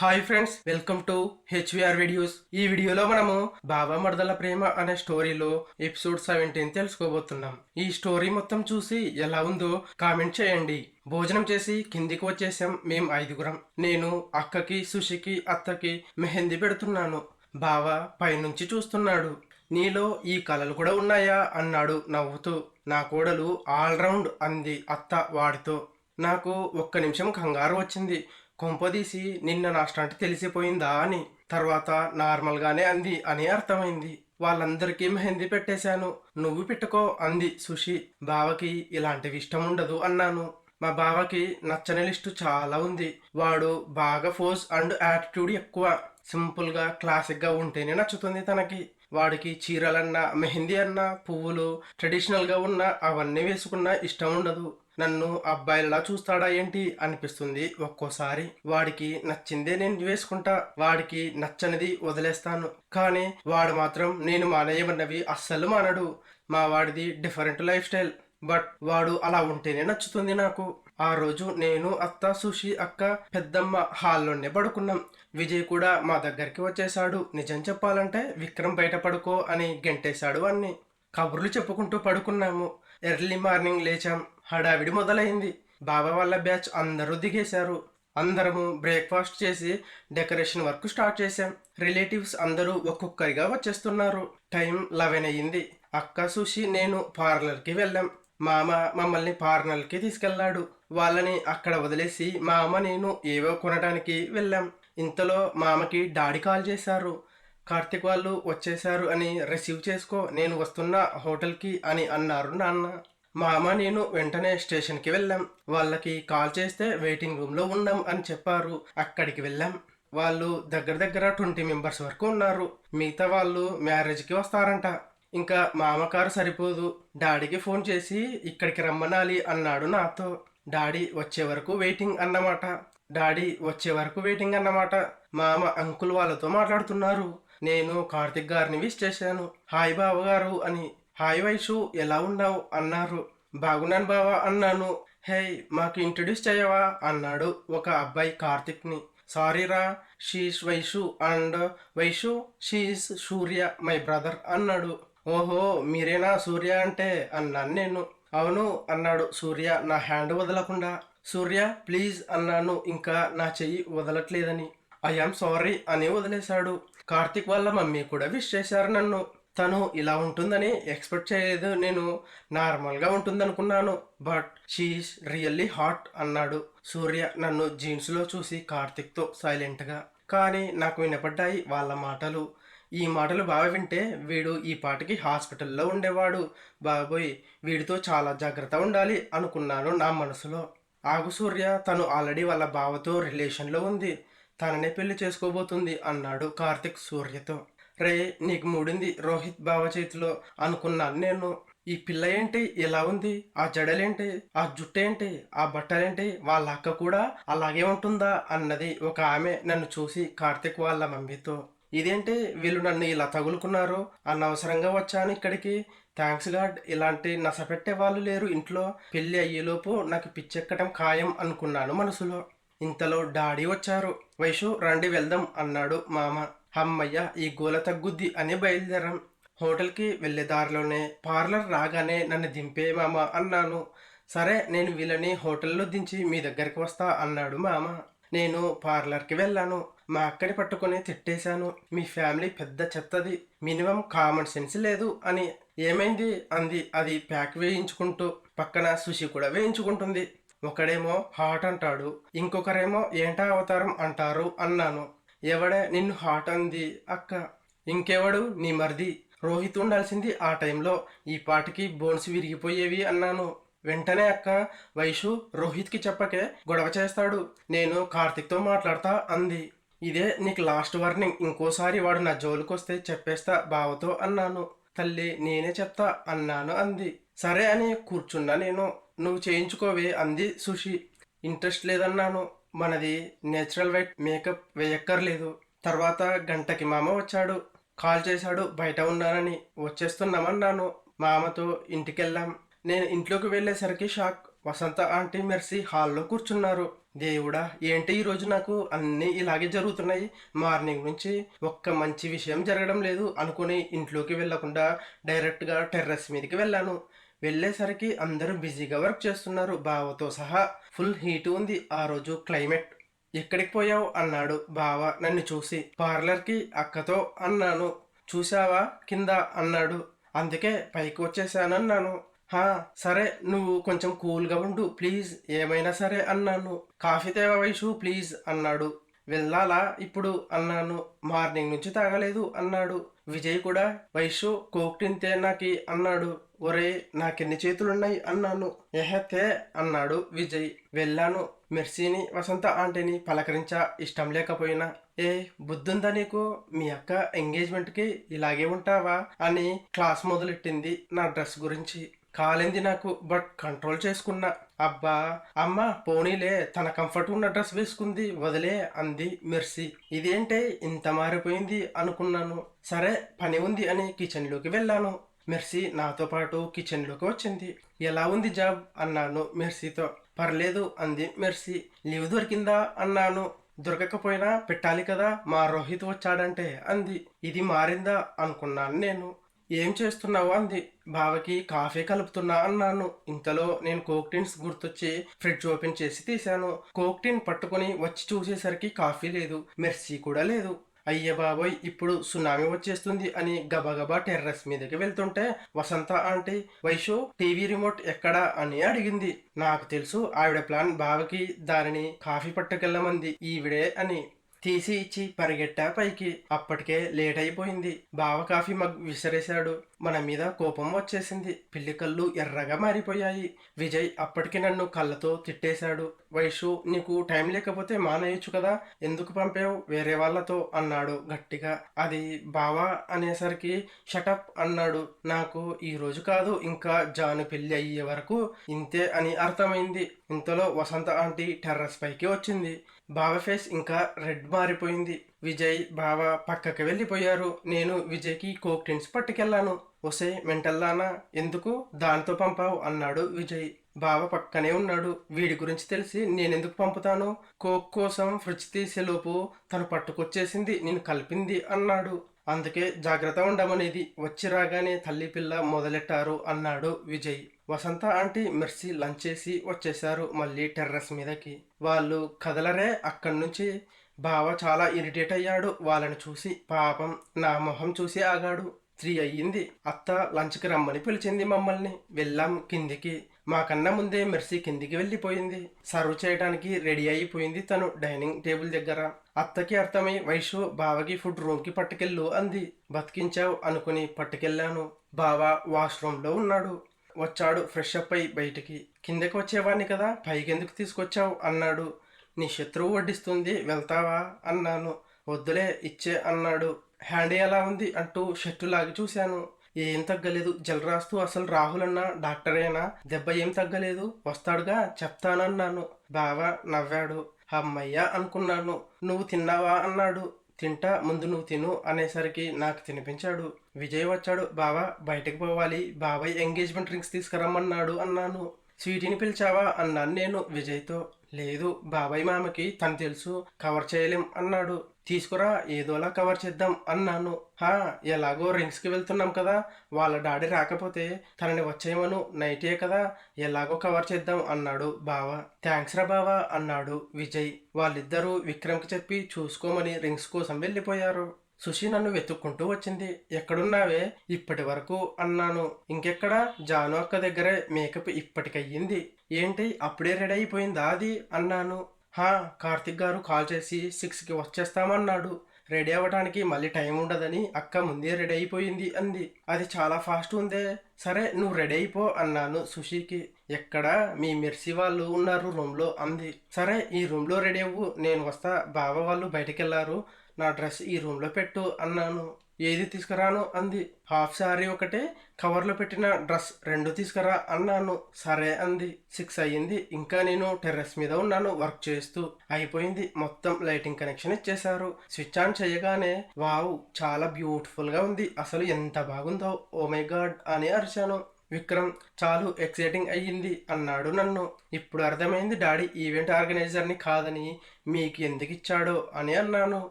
Hi friends welcome to H V R videos ఈ వీడియోలో మనము బాబా మరదల ప్రేమ అనే స్టోరీలో ఎపిసోడ్ సెవెంటీన్ తెలుసుకోబోతున్నాం. ఈ స్టోరీ మొత్తం చూసి ఎలా ఉందో కామెంట్ చేయండి. భోజనం చేసి కిందికి వచ్చేసాం మేం ఐదుగురం. నేను అక్కకి సుషికి అత్తకి మెహందీ పెడుతున్నాను. బావ పైనుంచి చూస్తున్నాడు. నీలో ఈ కళలు కూడా ఉన్నాయా? అన్నాడు నవ్వుతూ. నా కోడలు ఆల్రౌండ్ అంది అత్త వాడితో. నాకు ఒక్క నిమిషం కంగారు వచ్చింది. కొంపదీసి నిన్న నా స్టంట్ తెలిసిపోయిందా అని. తర్వాత నార్మల్గానే అంది అని అర్థమైంది. వాళ్ళందరికీ మెహందీ పెట్టేశాను. నువ్వు పెట్టుకో అంది సుషి. బావకి ఇలాంటివి ఇష్టం ఉండదు అన్నాను. మా బావకి నచ్చని లిస్టు చాలా ఉంది. వాడు బాగా ఫోర్స్ అండ్ యాటిట్యూడ్ ఎక్కువ. సింపుల్గా క్లాసిక్గా ఉంటేనే నచ్చుతుంది తనకి. వాడికి చీరలన్నా మెహందీ అన్నా పువ్వులు ట్రెడిషనల్గా ఉన్న అవన్నీ వేసుకున్నా ఇష్టం ఉండదు. నన్ను అబ్బాయిలా చూస్తాడా ఏంటి అనిపిస్తుంది ఒక్కోసారి. వాడికి నచ్చిందే నేను వేసుకుంటా వాడికి నచ్చనిది వదిలేస్తాను. కానీ వాడు మాత్రం నేను మానేయమన్నవి అస్సలు మానడు. మా వాడిది డిఫరెంట్ లైఫ్ స్టైల్. బట్ వాడు అలా ఉంటేనే నచ్చుతుంది నాకు. ఆ రోజు నేను అత్త సుషి అక్క పెద్దమ్మ హాల్లోనే పడుకున్నాం. విజయ్ కూడా మా దగ్గరికి వచ్చేశాడు. నిజం చెప్పాలంటే విక్రమ్ బయట పడుకో అని గెంటేశాడు అన్ని. కబుర్లు చెప్పుకుంటూ పడుకున్నాము. Early morning లేచాం. హడావిడి మొదలైంది. బాబా వాళ్ళ బ్యాచ్ అందరూ దిగేశారు. అందరము బ్రేక్ఫాస్ట్ చేసి డెకరేషన్ వర్క్ స్టార్ట్ చేశాం. రిలేటివ్స్ అందరూ ఒక్కొక్కరిగా వచ్చేస్తున్నారు. టైం లెవెన్ అయ్యింది. అక్క సుషి నేను పార్లర్కి వెళ్ళాం. మామ మమ్మల్ని పార్లర్కి తీసుకెళ్ళాడు. వాళ్ళని అక్కడ వదిలేసి మామ నేను ఏవో కొనడానికి వెళ్ళాం. ఇంతలో మామకి డాడీ కాల్ చేశారు. కార్తిక్ వాళ్ళు వచ్చేశారు అని రిసీవ్ చేసుకో నేను వస్తున్న హోటల్కి అని అన్నారు నాన్న. మామ నేను వెంటనే స్టేషన్కి వెళ్ళాం. వాళ్ళకి కాల్ చేస్తే వెయిటింగ్ రూమ్లో ఉన్నాం అని చెప్పారు. అక్కడికి వెళ్ళాం. వాళ్ళు దగ్గర దగ్గర ట్వంటీ మెంబర్స్ వరకు ఉన్నారు. మిగతా వాళ్ళు మ్యారేజ్కి వస్తారంట. ఇంకా మామ కారు సరిపోదు. డాడీకి ఫోన్ చేసి ఇక్కడికి రమ్మనాలి అన్నాడు నాతో. డాడీ వచ్చే వరకు వెయిటింగ్ అన్నమాట. డాడీ వచ్చే వరకు వెయిటింగ్ అన్నమాట. మామ అంకుల్ వాళ్ళతో మాట్లాడుతున్నారు. నేను కార్తిక్ గారిని విష్ చేశాను. హాయ్ బావ గారు అని హాయ్ వైషు ఎలా ఉన్నావు? అన్నారు. బాగున్నాను బావా అన్నాను. హే మాకు ఇంట్రడ్యూస్ చేయవా? అన్నాడు ఒక అబ్బాయి కార్తిక్ని. సారీ రా she's Vaishu and Vaishu she's Surya my brother అన్నాడు. ఓహో మీరేనా సూర్య అంటే? అన్నాను నేను. అవును అన్నాడు సూర్య నా హ్యాండ్ వదలకుండా. సూర్య ప్లీజ్ అన్నాను ఇంకా నా చెయ్యి వదలట్లేదని. ఐఎమ్ సారీ అని వదిలేశాడు. కార్తిక్ వాళ్ళ మమ్మీ కూడా విష్ చేశారు నన్ను. తను ఇలా ఉంటుందని ఎక్స్పెక్ట్ చేయలేదు. నేను నార్మల్గా ఉంటుందనుకున్నాను. But she is really hot అన్నాడు. సూర్య నన్ను జీన్స్లో చూసి కార్తిక్తో సైలెంట్గా కానీ నాకు వినపడ్డాయి వాళ్ళ మాటలు. ఈ మాటలు బాగా వింటే వీడు ఈ పాటకి హాస్పిటల్లో ఉండేవాడు. బాబోయ్ వీడితో చాలా జాగ్రత్త ఉండాలి అనుకున్నాను నా మనసులో. ఆగు సూర్య తను ఆల్రెడీ వాళ్ళ బావతో రిలేషన్లో ఉంది. తననే పెళ్ళి చేసుకోబోతుంది అన్నాడు కార్తిక్ సూర్యతో. రే నీకు మూడింది రోహిత్ బావ చేతిలో అనుకున్నాను నేను ఈ పిల్ల ఏంటి? ఎలా ఉంది? ఆ జడలేంటి? ఆ జుట్టేంటి? ఆ బట్టలేంటి? వాళ్ళ అక్క కూడా అలాగే ఉంటుందా? అన్నది ఒక ఆమె నన్ను చూసి కార్తిక్ వాళ్ళ మమ్మీతో ఇదేంటి? వీళ్ళు నన్ను ఇలా తగులుకున్నారు? అనవసరంగా వచ్చాను ఇక్కడికి. Thanks god. ఇలాంటి నసపెట్టే వాళ్ళు లేరు ఇంట్లో. పెళ్ళి అయ్యేలోపు నాకు పిచ్చెక్కటం ఖాయం అనుకున్నాను మనసులో. ఇంతలో డాడీ వచ్చారు. వైషు రండి వెళ్దాం అన్నాడు మామ. హమ్మయ్య ఈ గోల తగ్గుద్ది అని బయలుదేరాం. హోటల్కి వెళ్ళే దారిలోనే పార్లర్ రాగానే నన్ను దింపే మామ అన్నాను. సరే నేను వీళ్ళని హోటల్లో దించి మీ దగ్గరికి వస్తా అన్నాడు మామ. నేను పార్లర్కి వెళ్ళాను. మా అక్కని పట్టుకొని తిట్టేశాను. మీ ఫ్యామిలీ పెద్ద చెత్తది. మినిమం కామన్ సెన్స్ లేదు అని. ఏమైంది? అంది. అది ప్యాక్ వేయించుకుంటూ. పక్కన సుషి కూడా వేయించుకుంటుంది. ఒకడేమో హాట్ అంటాడు. ఇంకొకరేమో ఏంటా అవతారం అంటారు అన్నాను. ఎవడే నిన్ను హాట్ అంది అక్క? ఇంకెవడు? నీ మరిది. రోహిత్ ఉండాల్సింది ఆ టైంలో. ఈ పాటికి బోన్స్ విరిగిపోయేవి అన్నాను. వెంటనే అక్క వైషు రోహిత్కి చెప్పకే గొడవ చేస్తాడు. నేను కార్తిక్తో మాట్లాడతా అంది. ఇదే నీకు లాస్ట్ వార్నింగ్. ఇంకోసారి వాడు నా జోలికొస్తే చెప్పేస్తా బావతో అన్నాను. తల్లి నేనే చెప్తా అన్నాను అంది. సరే అని కూర్చున్నా నేను. నువ్వు చేయించుకోవే అంది సుషి. ఇంట్రెస్ట్ లేదన్నాను. మనది నేచురల్ వైట్ మేకప్ వేయక్కర్లేదు. తర్వాత గంటకి మామ వచ్చాడు. కాల్ చేశాడు బయట ఉన్నానని. వచ్చేస్తున్నామన్నాను. మామతో ఇంటికెళ్ళాం నేను ఇంట్లోకి వెళ్ళేసరికి షాక్. వసంత ఆంటీ మెర్సీ హాల్లో కూర్చున్నారు. దేవుడా ఏంటి ఈరోజు నాకు అన్నీ ఇలాగే జరుగుతున్నాయి? మార్నింగ్ నుంచి ఒక్క మంచి విషయం జరగడం లేదు అనుకుని ఇంట్లోకి వెళ్ళకుండా డైరెక్ట్గా టెర్రస్ మీదకి వెళ్ళాను. వెళ్ళేసరికి అందరూ బిజీగా వర్క్ చేస్తున్నారు. బావతో సహా ఫుల్ హీట్ ఉంది. ఆ రోజు క్లైమేట్ ఎక్కడికి పోయావు అన్నాడు బావ నన్ను చూసి. పార్లర్కి అక్కతో అన్నాను. చూసావా కింద అన్నాడు. అందుకే పైకి వచ్చేసానన్నాను. హా సరే నువ్వు కొంచెం కూల్గా ఉండు ప్లీజ్. ఏమైనా సరే అన్నాను. కాఫీ తేవా వైషు ప్లీజ్ అన్నాడు. వెళ్ళాలా? ఇప్పుడు అన్నాను మార్నింగ్ నుంచి తాగలేదు అన్నాడు. విజయ్ కూడా వైషు కోక్ తింటే నాకి అన్నాడు. ఒరే నాకెన్ని చేతులున్నాయి అన్నాను. ఎహతే అన్నాడు విజయ్. వెళ్ళాను. మెర్సీని వసంత ఆంటీని పలకరించా. ఇష్టం లేకపోయినా. ఏ బుద్ధుందా నీకు? మీ అక్క ఎంగేజ్మెంట్కి ఇలాగే ఉంటావా? అని క్లాస్ మొదలెట్టింది నా డ్రెస్ గురించి. కాలింది నాకు బట్ కంట్రోల్ చేసుకున్నా. అబ్బా అమ్మ పోనీలే తన కంఫర్ట్ ఉన్న డ్రెస్ వేసుకుంది వదిలే అంది మెర్సీ. ఇదేంటే ఇంత మారిపోయింది అనుకున్నాను. సరే పని ఉంది అని కిచెన్లోకి వెళ్ళాను. మెర్సీ నాతో పాటు కిచెన్లోకి వచ్చింది. ఎలా ఉంది జాబ్? అన్నాను మెర్సీతో. పర్లేదు అంది మెర్సీ. లీవ్ దొరికిందా? అన్నాను. దొరకకపోయినా పెట్టాలి కదా మా రోహిత్ వచ్చాడంటే అంది. ఇది మారిందా? అనుకున్నాను నేను. ఏం చేస్తున్నావు అంది. బావకి కాఫీ కలుపుతున్నా అన్నాను. ఇంతలో నేను కోక్ టిన్స్ గుర్తొచ్చి ఫ్రిడ్జ్ ఓపెన్ చేసి తీశాను. కోక్ టిన్ పట్టుకొని వచ్చి చూసేసరికి కాఫీ లేదు మెర్సీ కూడా లేదు. అయ్య బాబోయ్ ఇప్పుడు సునామీ వచ్చేస్తుంది అని గబగబా టెర్రస్ మీదకి వెళ్తుంటే Vasantha aunty Vaishu TV remote ఎక్కడా? అని అడిగింది. నాకు తెలుసు ఆవిడ ప్లాన్ బావకి దానిని కాఫీ పట్టుకెళ్ళమంది ఈవిడే అని తీసి ఇచ్చి పరిగెట్టా పైకి. అప్పటికే లేట్ అయిపోయింది బావ కాఫీ మగ్ విసిరేశాడు. మన మీద కోపం వచ్చేసింది. పిల్లి కళ్ళు ఎర్రగా మారిపోయాయి. విజయ్ అప్పటికి నన్ను కళ్ళతో తిట్టేశాడు. వైషు నీకు టైం లేకపోతే మానేయచ్చు కదా. ఎందుకు పంపావు? వేరే వాళ్ళతో అన్నాడు గట్టిగా. అది బావా అనేసరికి షటప్ అన్నాడు. నాకు ఈ రోజు కాదు. ఇంకా జాను పెళ్ళి అయ్యే వరకు ఇంతే అని అర్థమైంది. ఇంతలో వసంత ఆంటీ టెర్రస్ పైకి వచ్చింది. బావ ఫేస్ ఇంకా రెడ్ మారిపోయింది. విజయ్ బావ పక్కకి వెళ్ళిపోయారు. నేను విజయ్కి కోక్ టిన్స్ పట్టుకెళ్ళాను. ఒసే మెంటల్లానా ఎందుకు? దాంతో పంపావు అన్నాడు విజయ్. బావ పక్కనే ఉన్నాడు. వీడి గురించి తెలిసి నేనెందుకు పంపుతాను? కోక్ కోసం ఫ్రిడ్జ్ తీసేలోపు తను పట్టుకొచ్చేసింది. నేను కలిపింది అన్నాడు. అందుకే జాగ్రత్త ఉండమనేది. వచ్చి రాగానే తల్లి పిల్ల మొదలెట్టారు అన్నాడు Vijay. Vasantha aunty Mercy lunch చేసి వచ్చేశారు మళ్ళీ టెర్రస్ మీదకి. వాళ్ళు కదలరే అక్కడి నుంచి బావ చాలా ఇరిటేట్ అయ్యాడు. వాళ్ళని చూసి పాపం నా మొహం చూసి ఆగాడు. త్రీ అయ్యింది. అత్త లంచ్కి రమ్మని పిలిచింది మమ్మల్ని. వెళ్ళాం కిందికి. మాకన్నా ముందే మెర్సీ కిందికి వెళ్ళిపోయింది. సర్వ్ చేయడానికి రెడీ అయిపోయింది తను డైనింగ్ టేబుల్ దగ్గర. అత్తకి అర్థమై వైషు బావకి ఫుడ్ రూమ్కి పట్టుకెళ్ళు అంది. బతికించావు అనుకుని పట్టుకెళ్ళాను. బావ వాష్రూమ్లో ఉన్నాడు. వచ్చాడు ఫ్రెష్ అప్ అయి బయటికి. కిందకి వచ్చేవాడిని కదా పైకెందుకు తీసుకొచ్చావు? అన్నాడు. నీ శత్రువు వడ్డిస్తుంది వెళ్తావా? అన్నాను. వద్దులే ఇచ్చే అన్నాడు. హ్యాండ్ ఎలా ఉంది? అంటూ షర్టు లాగి చూశాను. ఏం తగ్గలేదు జలరాస్తూ అసలు రాహుల్ అన్న డాక్టరేనా? దెబ్బ ఏం తగ్గలేదు? వస్తాడుగా చెప్తానన్నాను. బావా నవ్వాడు. అమ్మయ్య అనుకున్నాను. నువ్వు తిన్నావా? అన్నాడు. తింటా ముందు నువ్వు తిను అనేసరికి నాకు తినిపించాడు. విజయ్ వచ్చాడు బావా బయటకు పోవాలి. బాబాయ్ ఎంగేజ్మెంట్ రింగ్స్ తీసుకురమ్మన్నాడు అన్నాను. స్వీటీని పిలిచావా? అన్నాను నేను విజయ్తో. లేదు బాబాయ్ మామకి తను తెలుసు. కవర్ చేయలేం అన్నాడు. తీసుకురా ఏదోలా కవర్ చేద్దాం అన్నాను. హా ఎలాగో రింగ్స్కి వెళ్తున్నాం కదా వాళ్ళ డాడీ రాకపోతే తనని వచ్చేయమను నైటే కదా ఎలాగో కవర్ చేద్దాం అన్నాడు బావ. థ్యాంక్స్ రా బావా అన్నాడు విజయ్. వాళ్ళిద్దరూ విక్రమ్కి చెప్పి చూసుకోమని రింగ్స్ కోసం వెళ్ళిపోయారు. సుషి నన్ను వెతుక్కుంటూ వచ్చింది. ఎక్కడున్నావే? ఇప్పటి వరకు అన్నాను. ఇంకెక్కడ? జాను అక్క దగ్గరే మేకప్ ఇప్పటికయ్యింది. ఏంటి? అప్పుడే రెడీ అయిపోయిందా అది? అన్నాను. హా కార్తిక్ గారు కాల్ చేసి సిక్స్కి వచ్చేస్తామన్నాడు. రెడీ అవ్వడానికి మళ్ళీ టైం ఉండదని అక్క ముందే రెడీ అయిపోయింది అంది. అది చాలా ఫాస్ట్ ఉందే. సరే నువ్వు రెడీ అయిపో అన్నాను సుషికి ఎక్కడ? మీ మెర్సీ వాళ్ళు ఉన్నారు రూమ్లో అంది. సరే ఈ రూమ్లో రెడీ అవ్వు. నేను వస్తా. బావ వాళ్ళు బయటకెళ్ళారు నా డ్రెస్ ఈ రూమ్లో పెట్టు అన్నాను. ఏది తీసుకురాను అంది. హాఫ్ శారీ ఒకటే కవర్లో పెట్టిన డ్రెస్ రెండు తీసుకురా అన్నాను. సరే అంది. సిక్స్ అయ్యింది. ఇంకా నేను టెర్రస్ మీద ఉన్నాను వర్క్ చేస్తూ. అయిపోయింది. మొత్తం లైటింగ్ కనెక్షన్ ఇచ్చేశారు. స్విచ్ ఆన్ చేయగానే వావ్ చాలా బ్యూటిఫుల్గా ఉంది. అసలు ఎంత బాగుందో. ఓ మై గాడ్ అని అరిచాను. విక్రమ్ చాలు ఎక్సైటింగ్ అయ్యింది అన్నాడు నన్ను. ఇప్పుడు అర్థమైంది డాడీ ఈవెంట్ ఆర్గనైజర్ని కాదని మీకు ఎందుకు ఇచ్చాడో అని అన్నాను.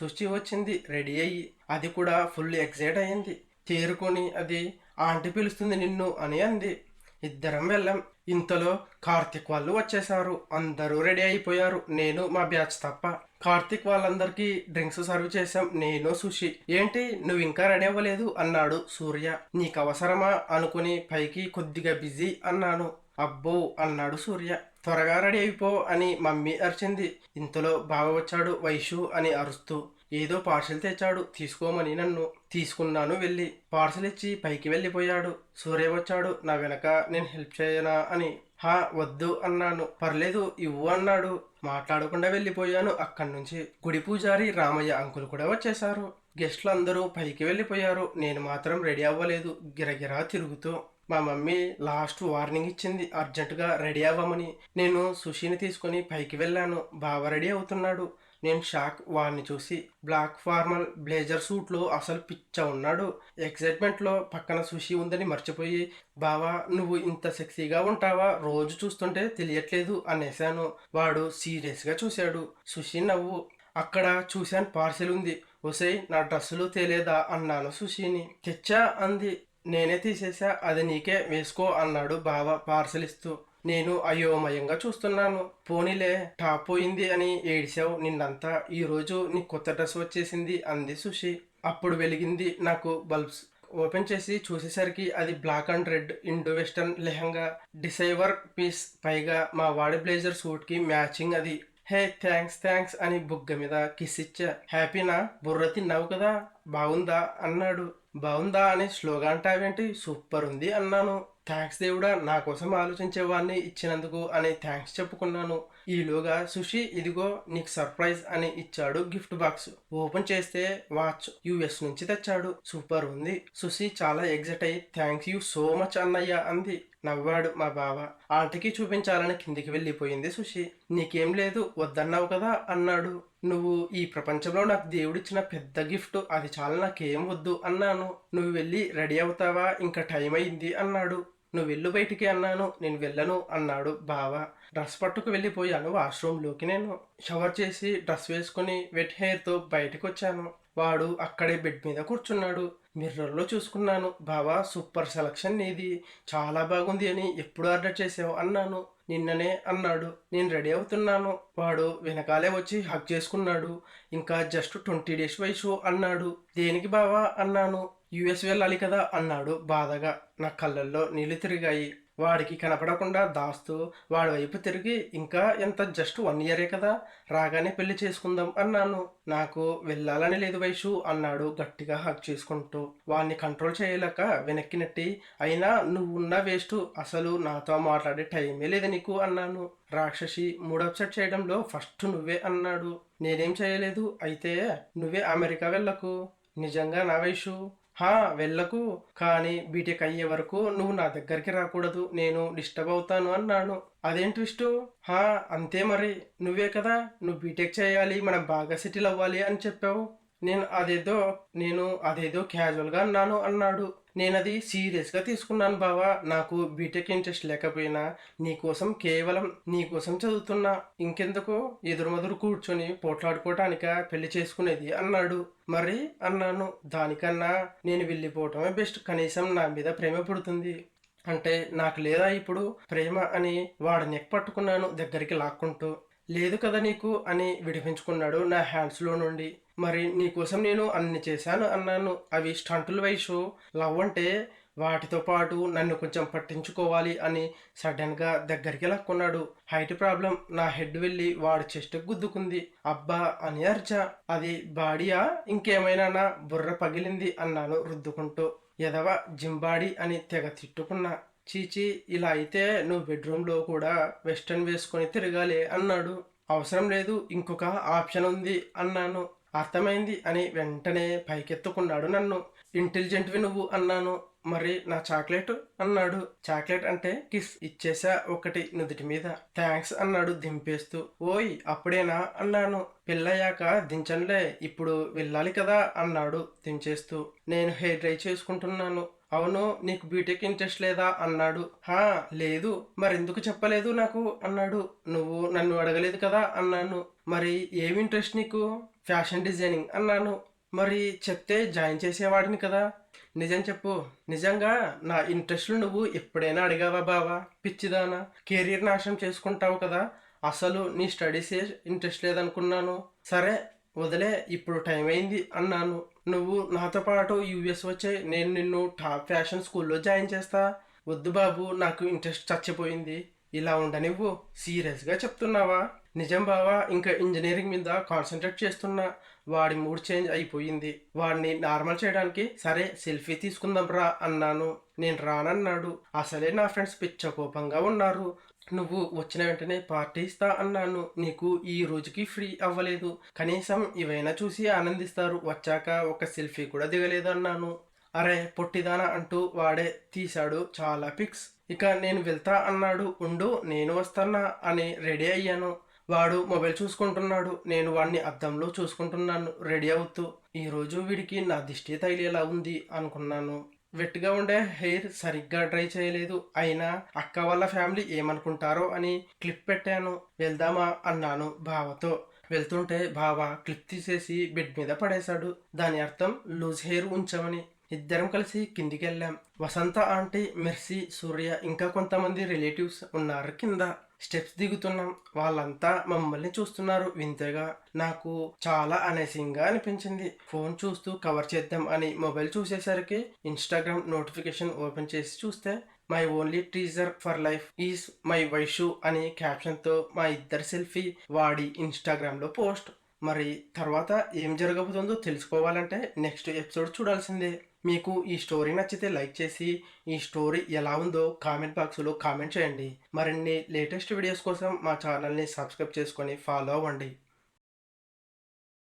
సుచి వచ్చింది. రెడీ అయ్యి. అది కూడా ఫుల్ ఎక్సైట్ అయింది. తేరుకొని అది ఆంటీ పిలుస్తుంది నిన్ను అని అంది. ఇద్దరం వెళ్ళాం. ఇంతలో కార్తిక్ వాళ్ళు వచ్చేసారు అందరూ రెడీ అయిపోయారు. నేను మా బ్యాచ్ తప్ప. కార్తిక్ వాళ్ళందరికీ డ్రింక్స్ సర్వ్ చేశాం. నేను సుషి ఏంటి నువ్వు ఇంకా రెడీ అవ్వలేదు? అన్నాడు సూర్య. నీకు అవసరమా? అనుకుని పైకి కొద్దిగా బిజీ అన్నాను. అబ్బో అన్నాడు సూర్య. త్వరగా రెడీ అయిపో అని మమ్మీ అరిచింది. ఇంతలో బావ వచ్చాడు వైషు అని అరుస్తూ. ఏదో పార్సెల్ తెచ్చాడు. తీసుకోమని నన్ను తీసుకున్నాను వెళ్ళి. పార్సెల్ ఇచ్చి పైకి వెళ్ళిపోయాడు. సూర్య వచ్చాడు. నా వెనక నేను హెల్ప్ చేయనా అని. హా వద్దు అన్నాను. పర్లేదు ఇవ్వు అన్నాడు. మాట్లాడకుండా వెళ్ళిపోయాను. అక్కడి నుంచి గుడి పూజారి రామయ్య అంకుల్ కూడా వచ్చేశారు. గెస్ట్లు అందరూ పైకి వెళ్ళిపోయారు. నేను మాత్రం రెడీ అవ్వలేదు. గిరగిరా తిరుగుతూ మా మమ్మీ లాస్ట్ వార్నింగ్ ఇచ్చింది. అర్జెంటుగా రెడీ అవ్వమని. నేను సుషిని తీసుకొని పైకి వెళ్ళాను. బావ రెడీ అవుతున్నాడు. నేను షాక్ వాడిని చూసి. బ్లాక్ ఫార్మల్ బ్లేజర్ సూట్లో అసలు పిచ్చ ఉన్నాడు. ఎక్సైట్మెంట్లో పక్కన సుషి ఉందని మర్చిపోయి బావా నువ్వు ఇంత సెక్సీగా ఉంటావా? రోజు చూస్తుంటే తెలియట్లేదు అనేశాను. వాడు సీరియస్గా చూశాడు. సుషి నవ్వు. అక్కడ చూశాను పార్సెల్ ఉంది. ఒసై నా డ్రెస్సులు తేలేదా? అన్నాను సుషిని. తెచ్చా? అంది. నేనే తీసేసా అది నీకే వేసుకో అన్నాడు బావ పార్సెల్ ఇస్తూ. నేను అయోమయంగా చూస్తున్నాను. పోనీలే టాప్ పోయింది అని ఏడిసావు నిన్నంతా. ఈరోజు నీ కొత్త డ్రెస్ వచ్చేసింది అంది సుషి అప్పుడు వెలిగింది నాకు బల్బ్స్. ఓపెన్ చేసి చూసేసరికి అది black and red Indo western lehenga. Designer piece పైగా మా వాడి బ్లేజర్ సూట్కి మ్యాచింగ్ అది. హే థ్యాంక్స్ థ్యాంక్స్ అని బుగ్గ మీద కిస్ ఇచ్చా. హ్యాపీనా? బుర్ర తిన్నావు కదా? బాగుందా? అన్నాడు. బాగుందా అని స్లోగా అంటావేంటి సూపర్ ఉంది అన్నాను. థ్యాంక్స్ దేవుడా నా కోసం ఆలోచించేవాడిని ఇచ్చినందుకు అని థ్యాంక్స్ చెప్పుకున్నాను. ఈలోగా సుషి ఇదిగో నీకు సర్ప్రైజ్ అని ఇచ్చాడు గిఫ్ట్ బాక్స్. ఓపెన్ చేస్తే వాచ్ యుఎస్ నుంచి తెచ్చాడు. సూపర్ ఉంది. సుషి చాలా ఎగ్జైట్ అయ్యి థ్యాంక్స్ యూ సో మచ్ అన్నయ్య అంది. నవ్వాడు మా బావ. ఆంటీకి చూపించాలని కిందికి వెళ్ళిపోయింది సుషి నీకేం లేదు వద్దన్నావు కదా అన్నాడు. నువ్వు ఈ ప్రపంచంలో నాకు దేవుడిచ్చిన పెద్ద గిఫ్ట్ అది చాలా నాకేం వద్దు అన్నాను. నువ్వు వెళ్ళి రెడీ అవుతావా? ఇంకా టైం అయింది అన్నాడు. నువ్వు వెళ్ళు బయటికి అన్నాను. నేను వెళ్ళను అన్నాడు బావ. డ్రెస్ పట్టుకు వెళ్ళిపోయాను వాష్రూమ్లోకి నేను. షవర్ చేసి డ్రెస్ వేసుకుని వెట్ హెయిర్తో బయటకు వచ్చాను వాడు అక్కడే బెడ్ మీద కూర్చున్నాడు. మిర్రర్లో చూసుకున్నాను. బావా సూపర్ సెలక్షన్ నీది. చాలా బాగుంది అని ఎప్పుడు ఆర్డర్ చేసావు? అన్నాను. నిన్ననే అన్నాడు. నేను రెడీ అవుతున్నాను. వాడు వెనకాలే వచ్చి హక్ చేసుకున్నాడు. ఇంకా జస్ట్ ట్వంటీ డేస్ వయసు అన్నాడు. దేనికి బావా? అన్నాను. యుఎస్ వెళ్ళాలి కదా అన్నాడు బాధగా. నా కళ్ళల్లో నీళ్ళు తిరిగాయి. వాడికి కనపడకుండా దాస్తూ వాడి వైపు తిరిగి ఇంకా ఎంత జస్ట్ వన్ ఇయరే కదా రాగానే పెళ్ళి చేసుకుందాం అన్నాను. నాకు వెళ్ళాలని లేదు వైషు అన్నాడు గట్టిగా హక్ చేసుకుంటూ. వాడిని కంట్రోల్ చేయలేక వెనక్కి నెట్టి అయినా నువ్వు ఉన్న వేస్ట్ అసలు నాతో మాట్లాడే టైమే లేదు నీకు అన్నాను. రాక్షసి మూడు అప్సెట్ చేయడంలో ఫస్ట్ నువ్వే అన్నాడు. నేనేం చేయలేదు అయితే నువ్వే అమెరికా వెళ్ళకు. నిజంగా నా వయసు హా వెళ్ళకు. కానీ బీటెక్ అయ్యే వరకు నువ్వు నా దగ్గరికి రాకూడదు. నేను డిస్టర్బ్ అవుతాను అన్నాను అదేంటి విష్ణు? హా అంతే మరి. నువ్వే కదా. నువ్వు బీటెక్ చేయాలి. మనం బాగా సెటిల్ అవ్వాలి అని చెప్పావు. నేను అదేదో నేను అదేదో క్యాజువల్గా అన్నాను అన్నాడు. నేను అది సీరియస్గా తీసుకున్నాను బావా. నాకు బీటెక్ ఇంట్రెస్ట్ లేకపోయినా నీకోసం కేవలం నీకోసం చదువుతున్నా. ఇంకెందుకు ఎదురుమదురు కూర్చొని పోట్లాడుకోవటానిక పెళ్ళి చేసుకునేది అన్నాడు. మరి అన్నాను దానికన్నా నేను వెళ్ళిపోవటమే బెస్ట్ కనీసం నా మీద ప్రేమ పుడుతుంది. అంటే నాకు లేదా ఇప్పుడు ప్రేమ అని వాడి నెక్ పట్టుకున్నాను దగ్గరికి లాక్కుంటూ. లేదు కదా నీకు అని విడిపించుకున్నాడు నా హ్యాండ్స్లో నుండి. మరి నీకోసం నేను అన్ని చేశాను అన్నాను. అవి స్టంటుల వయసు లవ్ అంటే వాటితో పాటు నన్ను కొంచెం పట్టించుకోవాలి అని సడన్గా దగ్గరికి లాక్కున్నాడు. Height problem. నా హెడ్ వెళ్ళి వాడి చెస్ట్ గుద్దుకుంది. అబ్బా! అని అర్చ. అది బాడీయా? ఇంకేమైనా నా బుర్ర పగిలింది అన్నాను రుద్దుకుంటూ. ఎదవ జింబాడి అని తెగ తిట్టుకున్నా. చీచి ఇలా అయితే నువ్వు బెడ్రూమ్లో కూడా వెస్టర్న్ వేసుకొని తిరగాలి అన్నాడు. అవసరం లేదు. ఇంకొక ఆప్షన్ ఉంది అన్నాను. అర్థమైంది అని వెంటనే పైకెత్తుకున్నాడు నన్ను. ఇంటెలిజెంట్వి నువ్వు అన్నాను. మరి నా చాక్లెట్? అన్నాడు. చాక్లెట్ అంటే కిస్ ఇచ్చేసా ఒకటి నుదుటి మీద. థ్యాంక్స్ అన్నాడు దింపేస్తూ. ఓయ్ అప్పుడేనా? అన్నాను. పెళ్ళయ్యాక దించనులే ఇప్పుడు వెళ్ళాలి కదా? అన్నాడు దించేస్తూ. నేను హెయిర్ డ్రై చేసుకుంటున్నాను. అవును నీకు బీటెక్ ఇంట్రెస్ట్ లేదా? అన్నాడు. హా లేదు. మరెందుకు చెప్పలేదు నాకు? అన్నాడు. నువ్వు నన్ను అడగలేదు కదా? అన్నాను. మరి ఏమి ఇంట్రెస్ట్ నీకు? ఫ్యాషన్ డిజైనింగ్ అన్నాను. మరి చెప్తే జాయిన్ చేసేవాడిని కదా. నిజం చెప్పు. నిజంగా నా ఇంట్రెస్ట్లు నువ్వు ఎప్పుడైనా అడిగావా బావా? పిచ్చిదానా. కెరీర్ నాశనం చేసుకుంటావు కదా. అసలు నీ స్టడీసే ఇంట్రెస్ట్ లేదనుకున్నాను. సరే వదిలే ఇప్పుడు టైం అయింది అన్నాను. నువ్వు నాతో పాటు యూఎస్ వచ్చే నేను నిన్ను టాప్ ఫ్యాషన్ స్కూల్లో జాయిన్ చేస్తా. వద్దు బాబు నాకు ఇంట్రెస్ట్ చచ్చిపోయింది. ఇలా ఉండనివ్వు సీరియస్గా చెప్తున్నావా? నిజం బావా ఇంకా ఇంజనీరింగ్ మీద కాన్సన్ట్రేట్ చేస్తున్నా. వాడి మూడ్ చేంజ్ అయిపోయింది. వాడిని నార్మల్ చేయడానికి సరే సెల్ఫీ తీసుకుందాం రా అన్నాను. నేను రానన్నాడు. అసలే నా ఫ్రెండ్స్ పిచ్చ కోపంగా ఉన్నారు. నువ్వు వచ్చిన వెంటనే పార్టీ ఇస్తా అన్నాను. నీకు ఈ రోజుకి ఫ్రీ అవ్వలేదు. కనీసం ఇవైనా చూసి ఆనందిస్తారు. వచ్చాక ఒక సెల్ఫీ కూడా దిగలేదు అన్నాను. అరే పొట్టిదానా అంటూ వాడే తీశాడు చాలా పిక్స్. ఇక నేను వెళ్తా అన్నాడు. ఉండు నేను వస్తానా అని రెడీ అయ్యాను. వాడు మొబైల్ చూసుకుంటున్నాడు. నేను వాడిని అద్దంలో చూసుకుంటున్నాను. రెడీ అవుతూ ఈరోజు వీడికి నా దిష్టి తగిలేలా ఉంది అనుకున్నాను. వెట్గా ఉండే హెయిర్ సరిగ్గా డ్రై చేయలేదు. అయినా అక్క వాళ్ళ ఫ్యామిలీ ఏమనుకుంటారో అని క్లిప్ పెట్టాను. వెళ్దామా అన్నాను బావతో. వెళ్తుంటే బావ క్లిప్ తీసేసి బెడ్ మీద పడేశాడు. దాని అర్థం లూజ్ హెయిర్ ఉంచమని. ఇద్దరం కలిసి కిందికి వెళ్ళాం వసంత ఆంటీ మెర్సీ సూర్య ఇంకా కొంతమంది రిలేటివ్స్ ఉన్నారు కింద. స్టెప్స్ దిగుతున్నాం. వాళ్ళంతా మమ్మల్ని చూస్తున్నారు వింతగా. నాకు చాలా అనేసింగ్గా అనిపించింది. ఫోన్ చూస్తూ కవర్ చేద్దాం అని మొబైల్ చూసేసరికి ఇన్స్టాగ్రామ్ నోటిఫికేషన్ ఓపెన్ చేసి చూస్తే my only teaser for life is my Vaishu అని క్యాప్షన్తో మా ఇద్దరి సెల్ఫీ వాడి ఇన్స్టాగ్రామ్లో పోస్ట్. మరి తర్వాత ఏం జరగబోతుందో తెలుసుకోవాలంటే నెక్స్ట్ ఎపిసోడ్ చూడాల్సిందే. మీకు ఈ స్టోరీ నచ్చితే లైక్ చేసి ఈ స్టోరీ ఎలా ఉందో కామెంట్ బాక్స్లో కామెంట్ చేయండి. మరిన్ని లేటెస్ట్ వీడియోస్ కోసం మా ఛానల్ని సబ్స్క్రైబ్ చేసుకొని ఫాలో అవ్వండి.